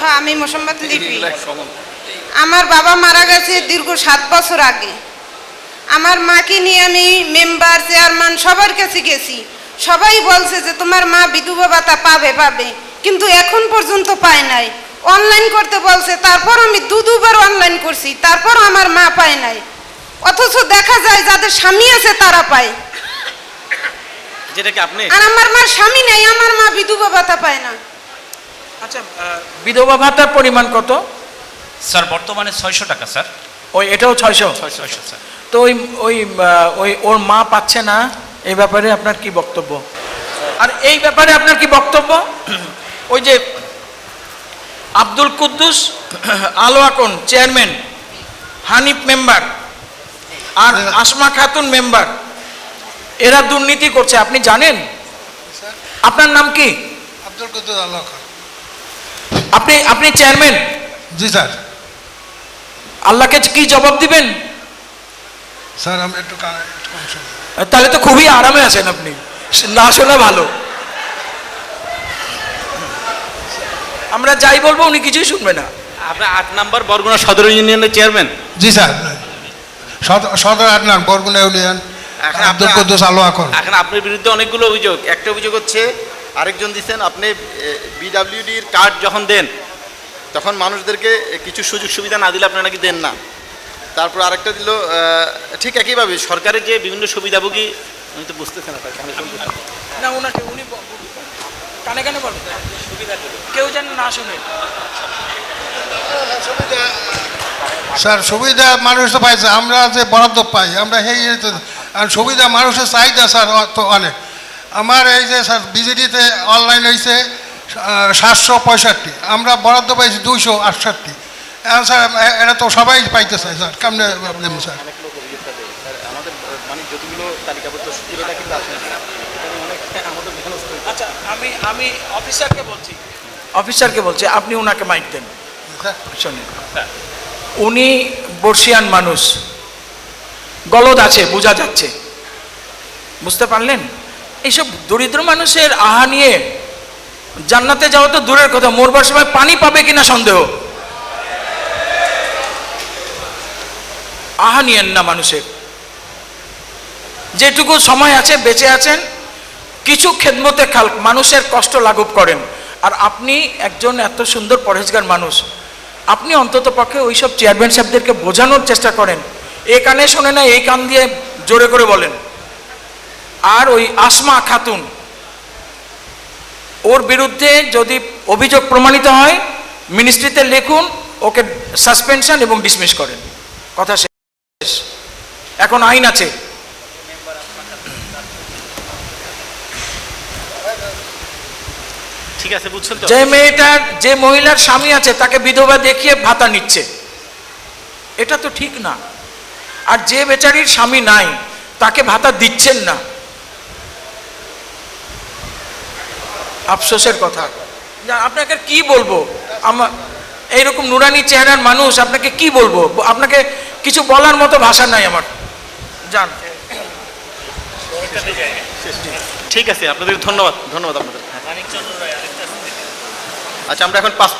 হ্যাঁ আমি মোসাম্মদ লিপি। আমার বাবা মারা গেছে দীর্ঘ সাত বছর আগে। আমার মাকে নিয়ে আমি মেম্বার চেয়ারম্যান সবার কাছে গেছি। সবাই বলছে যে তোমার মা বিধবা ভাতা পাবে পাবে। কিন্তু এখন পর্যন্ত পায় নাই। অনলাইন করতে বলছে তারপর আমি দু দুবার অনলাইন করছি তারপর আমার মা পায় নাই। অথচ দেখা যায় যাদের স্বামী আছে তারা পায়। যেটা কি আপনি? আর আমার মার স্বামী নেই আমার মা বিধবা আচ্ছা বিধবা ভাতার পরিমাণ কত? স্যার বর্তমানে ছয়শো টাকা স্যার। ওই এটাও ছয়শো? ছয়শো স্যার। তো ওই ওই ওই ওর মা পাচ্ছে না এই ব্যাপারে আপনার কি বক্তব্য? আর এই ব্যাপারে আপনার কি বক্তব্য? ওই যে আব্দুল কুদ্দুস আলো আকন চেয়ারম্যান হানিফ মেম্বার আর আসমা খাতুন মেম্বার এরা দুর্নীতি করছে আপনি জানেন? আপনার নাম কি? আব্দুল কুদ্দুস খান আপনি আপনি চেয়ারম্যান জি স্যার। আল্লাহকে কি জবাব দিবেন? স্যার আমি একটু। তাহলে তো খুবই আরামে আছেন আপনি। না শোনা ভালো। আমরা যাই বলব উনি কিছুই শুনবে না। আপনার আট নাম্বার বরগুনা সদর ইউনিয়নের চেয়ারম্যান জি স্যার। সদ- সদর আটনার বরগুনা ইউনিয়ন এখন আব্দুল কুদ্দুস আলো এখন এখন আপনার বিরুদ্ধে অনেকগুলো অভিযোগ। একটা অভিযোগ হচ্ছে আরেকজন দিচ্ছেন আপনি বিডাব্লিউডির কার্ড যখন দেন তখন মানুষদেরকে কিছু সুযোগ সুবিধা না দিলে আপনারা নাকি দেন না। তারপর আরেকটা দিল ঠিক একইভাবে সরকারের যে বিভিন্ন সুবিধাভোগী আমি তো বুঝতেছি না ওনাকে উনি কানে কানে বলেন। কেউ যেন না শুনে। স্যার সুবিধা মানুষ তো পাইছে আমরা যে বরাদ্দ পাই আমরা সেই আর সুবিধা মানুষের চাহিদা স্যার তো অনেক। আমার এই যে স্যার বিজেডিতে অনলাইন হয়েছে সাতশো পঁয়ষট্টি। আমরা বরাদ্দ পাইছি দুইশো আটষট্টি। এখন স্যার এটা তো সবাই পাইতে চায় স্যার। কেমনে দেবো স্যার? মানে যতগুলো তালিকাবদ্ধ সুবিধা কিন্তু আছে এখানে অনেক আমাদের মেহনত আচ্ছা আমি আমি অফিসারকে বলছি। অফিসারকে বলছি আপনি ওনাকে মাইক দেন। স্যার। শোনেন। উনি বর্ষিয়ান মানুষ। গলদ আছে বোঝা যাচ্ছে। বুঝতে পারলেন? এইসব দরিদ্র মানুষের আহা নিয়ে জান্নাতে যাওয়া তো দূরের কথা, মরবার সময় পানি পাবে কিনা সন্দেহ। আহা নিয়েন না মানুষের। যেটুকু সময় আছে, বেঁচে আছেন, কিছু খেদমতে খাল, মানুষের কষ্ট লাঘব করেন। আর আপনি একজন এত সুন্দর পরহেজগার মানুষ, আপনি অন্তত পক্ষে ওইসব চেয়ারম্যান সাহেবদেরকে বোঝানোর চেষ্টা করেন। এ কানে শোনে না, এই কান দিয়ে জোরে করে বলেন। আর ওই আসমা খাতুন ওর বিরুদ্ধে যদি অভিযোগ প্রমাণিত হয় মিনিস্ট্রিতে লিখুন ওকে সাসপেনশন এবং ডিসমিস করেন। কথা শেষ। এখন আইন আছে। ঠিক আছে বুঝছেন যে মেয়েটার যে মহিলার স্বামী আছে তাকে বিধবা দেখিয়ে ভাতা নিচ্ছে। এটা তো ঠিক না। আর যে বেচারির স্বামী নাই তাকে ভাতা দিচ্ছেন না। আফসোসের কথা। আপনাকে কি বলব? আমার এইরকম নুরানি চেহারার মানুষ আপনাকে কি বলব? আপনাকে কিছু বলার মতো ভাষা নাই আমার। যান। ঠিক আছে আপনাদের ধন্যবাদ ধন্যবাদ আপনাদের। আচ্ছা আমরা এখন পাসপোর্ট